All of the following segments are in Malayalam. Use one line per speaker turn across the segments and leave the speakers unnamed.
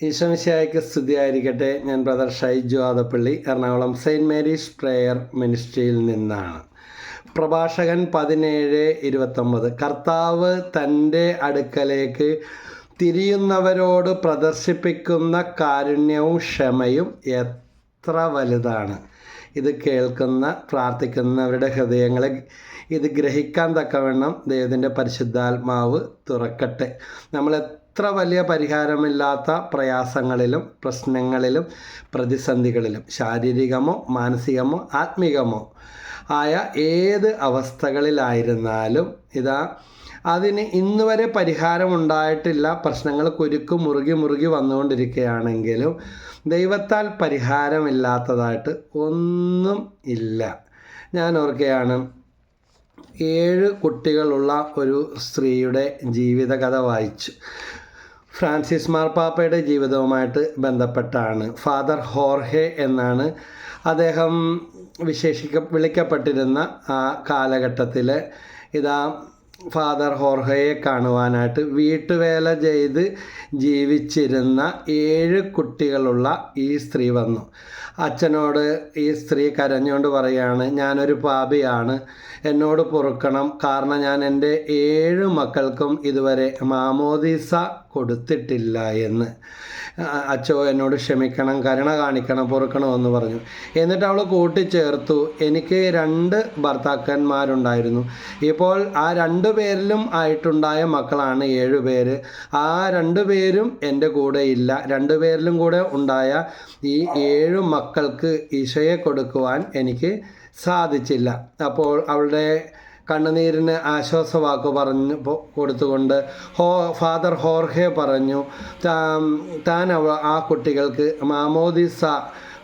ഈശോമിശിയായ്ക്ക് സ്തുതിയായിരിക്കട്ടെ. ഞാൻ brother Shaiju Adappally Ernakulam saint Mary's prayer മിനിസ്ട്രിയിൽ നിന്നാണ്. പ്രഭാഷകൻ പതിനേഴ് ഇരുപത്തൊമ്പത് കർത്താവ് തന്റെ അടുക്കലേക്ക് തിരിയുന്നവരോട് പ്രദർശിപ്പിക്കുന്ന കാരുണ്യവും ക്ഷമയും എത്ര വലുതാണ്? ഇത് കേൾക്കുന്ന പ്രാർത്ഥിക്കുന്നവരുടെ ഹൃദയങ്ങളെ ഇത് ഗ്രഹിക്കാൻ തക്കവണ്ണം ദൈവത്തിന്റെ പരിശുദ്ധാത്മാവ് തുറക്കട്ടെ. നമ്മൾ എത്ര വലിയ പരിഹാരമില്ലാത്ത പ്രയാസങ്ങളിലും പ്രശ്നങ്ങളിലും പ്രതിസന്ധികളിലും ശാരീരികമോ മാനസികമോ ആത്മീകമോ ആയ ഏത് അവസ്ഥകളിലായിരുന്നാലും ഇതാ അതിന് ഇന്ന് വരെ പരിഹാരമുണ്ടായിട്ടില്ല പ്രശ്നങ്ങൾ കുരുക്ക് മുറുകി മുറുകി വന്നുകൊണ്ടിരിക്കുകയാണെങ്കിലും ദൈവത്താൽ പരിഹാരമില്ലാത്തതായിട്ട് ഒന്നും ഇല്ല. ഞാൻ ഓർക്കുകയാണ് ഏഴ് കുട്ടികളുള്ള ഒരു സ്ത്രീയുടെ ജീവിതകഥ വായിച്ചു. ഫ്രാൻസിസ് മാർപ്പാപ്പയുടെ ജീവിതവുമായിട്ട് ബന്ധപ്പെട്ടാണ്. ഫാദർ ഹോർഹെ എന്നാണ് അദ്ദേഹം വിശേഷിക്ക വിളിക്കപ്പെട്ടിരുന്ന ആ കാലഘട്ടത്തിൽ ഇതാ ഫാദർ ഹോർഹയെ കാണുവാനായിട്ട് വീട്ടുവേല ചെയ്ത് ജീവിച്ചിരുന്ന ഏഴ് കുട്ടികളുള്ള ഈ സ്ത്രീ വന്നു. അച്ഛനോട് ഈ സ്ത്രീ കരഞ്ഞുകൊണ്ട് പറയാണ് ഞാനൊരു പാപിയാണ്. എന്നോട് പൊറുക്കണം. കാരണം ഞാൻ എന്റെ ഏഴ് മക്കൾക്കും ഇതുവരെ മാമോദീസ കൊടുത്തിട്ടില്ല എന്ന്. അച്ചോ എന്നോട് ക്ഷമിക്കണം കരുണ കാണിക്കണം പൊറുക്കണമെന്ന് പറഞ്ഞു. എന്നിട്ട് അവൾ കൂട്ടിച്ചേർത്തു. എനിക്ക് രണ്ട് ഭർത്താക്കന്മാരുണ്ടായിരുന്നു. ഇപ്പോൾ ആ രണ്ട് പേരിലും ആയിട്ടുണ്ടായ മക്കളാണ് ഏഴ് പേര്. ആ രണ്ട് പേരും എന്റെ കൂടെ ഇല്ല. രണ്ട് പേരിലും കൂടെ ഉണ്ടായ ഈ ഏഴു മക്കൾക്ക് ഈശോയെ കൊടുക്കുവാൻ എനിക്ക് സാധിച്ചില്ല. അപ്പോൾ അവളുടെ കണ്ണുനീരിന് ആശ്വാസവാക്ക് പറഞ്ഞു കൊടുത്തുകൊണ്ട് ഹോ ഫാദർ ഹോർഹെ പറഞ്ഞു താൻ ആ കുട്ടികൾക്ക് മാമോദിസ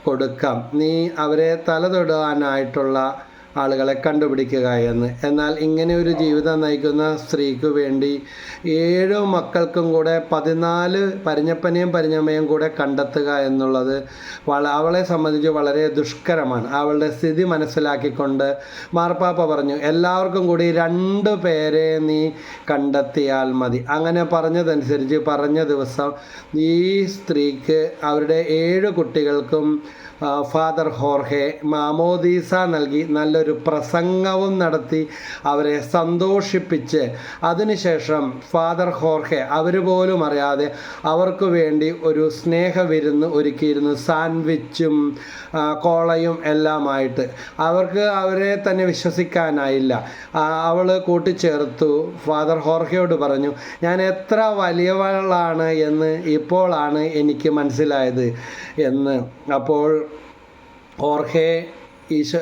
കൊടുക്കാം. നീ അവരെ തലതൊടാനായിട്ടുള്ള ആളുകളെ കണ്ടുപിടിക്കുക എന്ന്. എന്നാൽ ഇങ്ങനെ ഒരു ജീവിതം നയിക്കുന്ന സ്ത്രീക്ക് വേണ്ടി ഏഴ് മക്കൾക്കും കൂടെ പതിനാല് പരിഞ്ഞപ്പനെയും പരിഞ്ഞമ്മയും കൂടെ കണ്ടെത്തുക എന്നുള്ളത് വള അവളെ സംബന്ധിച്ച് വളരെ ദുഷ്കരമാണ്. അവളുടെ സ്ഥിതി മനസ്സിലാക്കിക്കൊണ്ട് മാർപ്പാപ്പ പറഞ്ഞു എല്ലാവർക്കും കൂടി രണ്ട് പേരെ നീ കണ്ടെത്തിയാൽ മതി. അങ്ങനെ പറഞ്ഞതനുസരിച്ച് പറഞ്ഞ ദിവസം ഈ സ്ത്രീക്ക് അവരുടെ ഏഴ് കുട്ടികൾക്കും ഫാദർ ഹോർഹെ മാമോദീസ നൽകി നല്ലൊരു പ്രസംഗവും നടത്തി അവരെ സന്തോഷിപ്പിച്ച്. അതിനുശേഷം ഫാദർ ഹോർഹെ അവർ പോലും അറിയാതെ അവർക്ക് വേണ്ടി ഒരു സ്നേഹവിരുന്ന് ഒരുക്കിയിരുന്നു. സാൻഡ്വിച്ചും കോളയും എല്ലാമായിട്ട്. അവർക്ക് അവരെ തന്നെ വിശ്വസിക്കാനായില്ല. അവൾ കൂട്ടിച്ചേർത്തു. ഫാദർ ഹോർഹയോട് പറഞ്ഞു ഞാൻ എത്ര വലിയവളാണ് എന്ന് ഇപ്പോഴാണ് എനിക്ക് മനസ്സിലായത് എന്ന്. അപ്പോൾ ഓർഹെ ഈശോ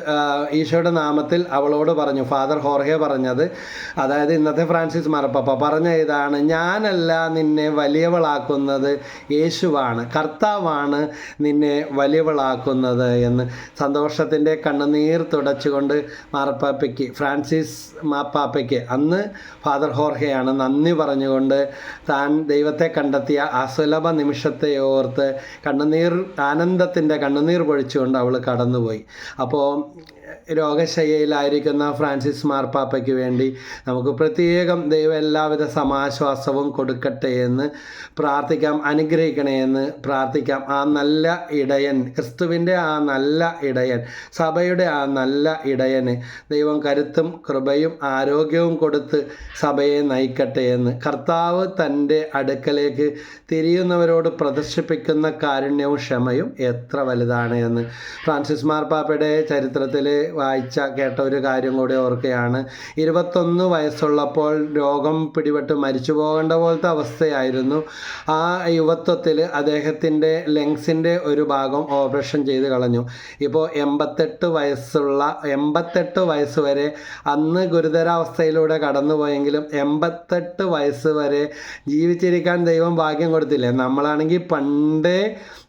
ഈശോയുടെ നാമത്തിൽ അവളോട് പറഞ്ഞു. ഫാദർ ഹോർഹെ പറഞ്ഞത്. അതായത് ഇന്നത്തെ ഫ്രാൻസിസ് മാർപ്പാപ്പ പറഞ്ഞ ഇതാണ് ഞാനല്ല നിന്നെ വലിയവളാക്കുന്നത് യേശുവാണ്. കർത്താവാണ് നിന്നെ വലിയവളാക്കുന്നത്. എന്ന് സന്തോഷത്തിന്റെ കണ്ണുനീർ തുടച്ചുകൊണ്ട് മാർപ്പാപ്പയ്ക്ക് ഫ്രാൻസിസ് മാപ്പാപ്പയ്ക്ക് അന്ന് ഫാദർ ഹോർഹയാണ് നന്ദി പറഞ്ഞുകൊണ്ട് താൻ ദൈവത്തെ കണ്ടെത്തിയ അസുലഭ നിമിഷത്തെ ഓർത്ത് കണ്ണുനീർ ആനന്ദത്തിന്റെ കണ്ണുനീർ പൊഴിച്ചുകൊണ്ട് അവൾ കടന്നുപോയി. അപ്പോൾ അപ്പോൾ രോഗശയ്യയിലായിരിക്കുന്ന ഫ്രാൻസിസ് മാർപ്പാപ്പയ്ക്ക് വേണ്ടി നമുക്ക് പ്രത്യേകം ദൈവം എല്ലാവിധ സമാശ്വാസവും കൊടുക്കട്ടെ എന്ന് പ്രാർത്ഥിക്കാം അനുഗ്രഹിക്കണേ എന്ന് പ്രാർത്ഥിക്കാം. ആ നല്ല ഇടയൻ ക്രിസ്തുവിന്റെ ആ നല്ല ഇടയൻ സഭയുടെ ആ നല്ല ഇടയന് ദൈവം കരുത്തും കൃപയും ആരോഗ്യവും കൊടുത്ത് സഭയെ നയിക്കട്ടെ എന്ന്. കർത്താവ് തന്റെ അടുക്കലേക്ക് തിരിയുന്നവരോട് പ്രദർശിപ്പിക്കുന്ന കാരുണ്യവും ക്ഷമയും എത്ര വലുതാണ് എന്ന് ഫ്രാൻസിസ് മാർപ്പാപ്പയുടെ ചരിത്രത്തിൽ വായിച്ച കേട്ട ഒരു കാര്യം കൂടി ഓർക്കുകയാണ്. ഇരുപത്തൊന്ന് വയസ്സുള്ളപ്പോൾ രോഗം പിടിപെട്ട് മരിച്ചു പോകേണ്ട പോലത്തെ അവസ്ഥയായിരുന്നു. ആ യുവത്വത്തിൽ അദ്ദേഹത്തിന്റെ ലങ്സിന്റെ ഒരു ഭാഗം ഓപ്പറേഷൻ ചെയ്ത് കളഞ്ഞു. ഇപ്പോൾ എൺപത്തെട്ട് വയസ്സുള്ള എൺപത്തെട്ട് വയസ്സ് വരെ അന്ന് ഗുരുതരാവസ്ഥയിലൂടെ കടന്നുപോയെങ്കിലും എൺപത്തെട്ട് വയസ്സ് വരെ ജീവിച്ചിരിക്കാൻ ദൈവം ഭാഗ്യം കൊടുത്തില്ലേ? നമ്മളാണെങ്കിൽ പണ്ടേ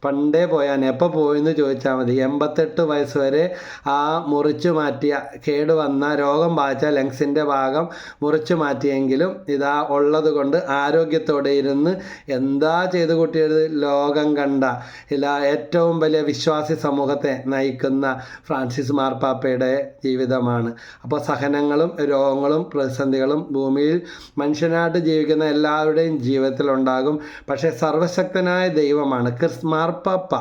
പണ്ടേ പോയാൻ എപ്പോൾ പോയെന്ന് ചോദിച്ചാൽ മതി. എൺപത്തെട്ട് വയസ്സ് വരെ ആ മുറിച്ചു മാറ്റിയ കേടുവന്ന രോഗം ബാധിച്ച ലങ്സിന്റെ ഭാഗം മുറിച്ചു മാറ്റിയെങ്കിലും ഇതാ ഉള്ളത് കൊണ്ട് ആരോഗ്യത്തോടെ ഇരുന്ന് എന്താ ചെയ്തു കൂട്ടിയത് ലോകം കണ്ട ഇല്ല ഏറ്റവും വലിയ വിശ്വാസി സമൂഹത്തെ നയിക്കുന്ന ഫ്രാൻസിസ് മാർപ്പാപ്പയുടെ ജീവിതമാണ്. അപ്പോൾ സഹനങ്ങളും രോഗങ്ങളും പ്രതിസന്ധികളും ഭൂമിയിൽ മനുഷ്യനായിട്ട് ജീവിക്കുന്ന എല്ലാവരുടെയും ജീവിതത്തിലുണ്ടാകും പക്ഷേ സർവശക്തനായ ദൈവമാണ് ക്രിസ് മാർപ്പാപ്പ.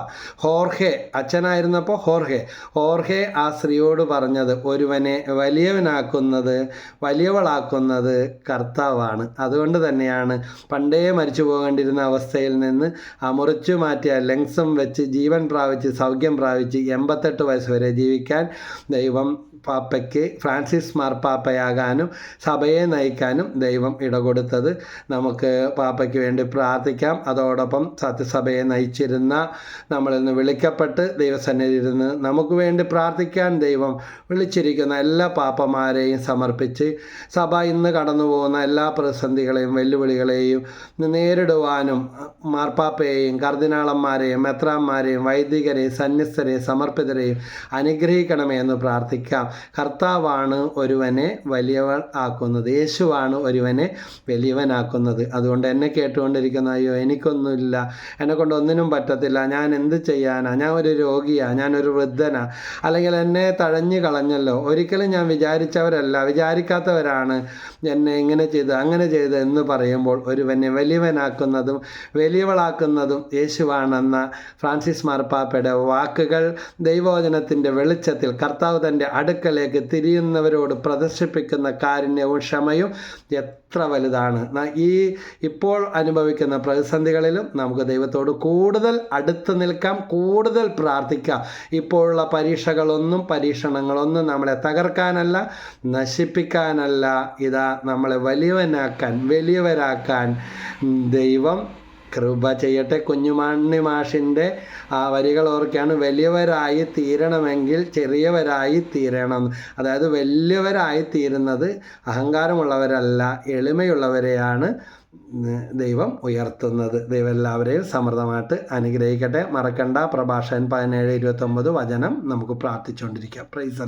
ഹോർഹെ അച്ഛനായിരുന്നപ്പോൾ ഹോർഹെ. ഹോർഹെ ആ സ്ത്രീയോട് പറഞ്ഞത് ഒരുവനെ വലിയവനാക്കുന്നത് വലിയവളാക്കുന്നത് കർത്താവാണ്. അതുകൊണ്ട് തന്നെയാണ് പണ്ടേ മരിച്ചു പോകേണ്ടിരുന്ന അവസ്ഥയിൽ നിന്ന് ആ മുറിച്ചു മാറ്റിയ ലങ്സും വെച്ച് ജീവൻ പ്രാപിച്ച് സൗഖ്യം പ്രാപിച്ച് എൺപത്തെട്ട് വയസ്സ് വരെ ജീവിക്കാൻ ദൈവം പാപ്പയ്ക്ക് ഫ്രാൻസിസ് മാർപ്പാപ്പയാകാനും സഭയെ നയിക്കാനും ദൈവം ഇടകൊടുത്തത്. നമുക്ക് പാപ്പയ്ക്ക് വേണ്ടി പ്രാർത്ഥിക്കാം. അതോടൊപ്പം സത്യസഭയെ നയിച്ചിരുന്ന നമ്മളിൽ നിന്ന് വിളിക്കപ്പെട്ട് ദൈവസന്നിധിയിരുന്ന് നമുക്ക് വേണ്ടി പ്രാർത്ഥിക്കാൻ ദൈവം വിളിച്ചിരിക്കുന്ന എല്ലാ പാപ്പമാരെയും സമർപ്പിച്ച് സഭ ഇന്ന് കടന്നു പോകുന്ന എല്ലാ പ്രതിസന്ധികളെയും വെല്ലുവിളികളെയും നേരിടുവാനും മാർപ്പാപ്പയെയും കർദിനാളന്മാരെയും മെത്രാന്മാരെയും വൈദികരെയും സന്യസ്തരെയും സമർപ്പിതരെയും അനുഗ്രഹിക്കണമേ എന്ന് പ്രാർത്ഥിക്കാം. കർത്താവാണ് ഒരുവനെ വലിയവൻ ആക്കുന്നത്. യേശുവാണ് ഒരുവനെ വലിയവനാക്കുന്നത് അതുകൊണ്ട് എന്നെ കേട്ടുകൊണ്ടിരിക്കുന്ന അയ്യോ എനിക്കൊന്നുമില്ല. എന്നെ കൊണ്ട് ഒന്നിനും പറ്റത്തില്ല. ഞാൻ എന്ത് ചെയ്യാനാ? ഞാൻ ഒരു രോഗിയാ. ഞാനൊരു വൃദ്ധനാ. അല്ലെങ്കിൽ എന്നെ തഴഞ്ഞു കളഞ്ഞല്ലോ. ഒരിക്കലും ഞാൻ വിചാരിച്ചവരല്ല. വിചാരിക്കാത്തവരാണ് എന്നെ ഇങ്ങനെ ചെയ്ത് അങ്ങനെ ചെയ്ത് എന്ന് പറയുമ്പോൾ ഒരുവനെ വലിയവനാക്കുന്നതും വലിയവളാക്കുന്നതും യേശുവാണെന്ന ഫ്രാൻസിസ് മാർപ്പാപ്പയുടെ വാക്കുകൾ ദൈവവചനത്തിന്റെ വെളിച്ചത്തിൽ കർത്താവ് തന്റെ അടുക്കലേക്ക് തിരിയുന്നവരോട് പ്രദർശിപ്പിക്കുന്ന കാരുണ്യവും ക്ഷമയും എത്ര വലുതാണ്. ഈ ഇപ്പോൾ അനുഭവിക്കുന്ന പ്രതിസന്ധികളിലും നമുക്ക് ദൈവത്തോട് കൂടുതൽ അടുത്ത് നിൽക്കാം കൂടുതൽ പ്രാർത്ഥിക്കാം. ഇപ്പോഴുള്ള പരീക്ഷകളൊന്നും പരീക്ഷണങ്ങളൊന്നും നമ്മളെ തകർക്കാനല്ല നശിപ്പിക്കാനല്ല. ഇതാ നമ്മളെ വലിയവനാക്കാൻ വലിയവരാക്കാൻ ദൈവം കൃപ ചെയ്യട്ടെ. കുഞ്ഞുമാണി മാഷിന്റെ ആ വരികൾ ഓർക്കുകയാണ്. വലിയവരായി തീരണമെങ്കിൽ ചെറിയവരായി തീരണം. അതായത് വലിയവരായി തീരുന്നത് അഹങ്കാരമുള്ളവരല്ല എളിമയുള്ളവരെയാണ് ദൈവം ഉയർത്തുന്നത്. ദൈവം എല്ലാവരെയും സമൃദ്ധമായിട്ട് അനുഗ്രഹിക്കട്ടെ. മറക്കണ്ട. പ്രഭാഷകൻ പതിനേഴ് ഇരുപത്തൊമ്പത് വചനം നമുക്ക് പ്രാർത്ഥിച്ചുകൊണ്ടിരിക്കാം. പ്രൈസ്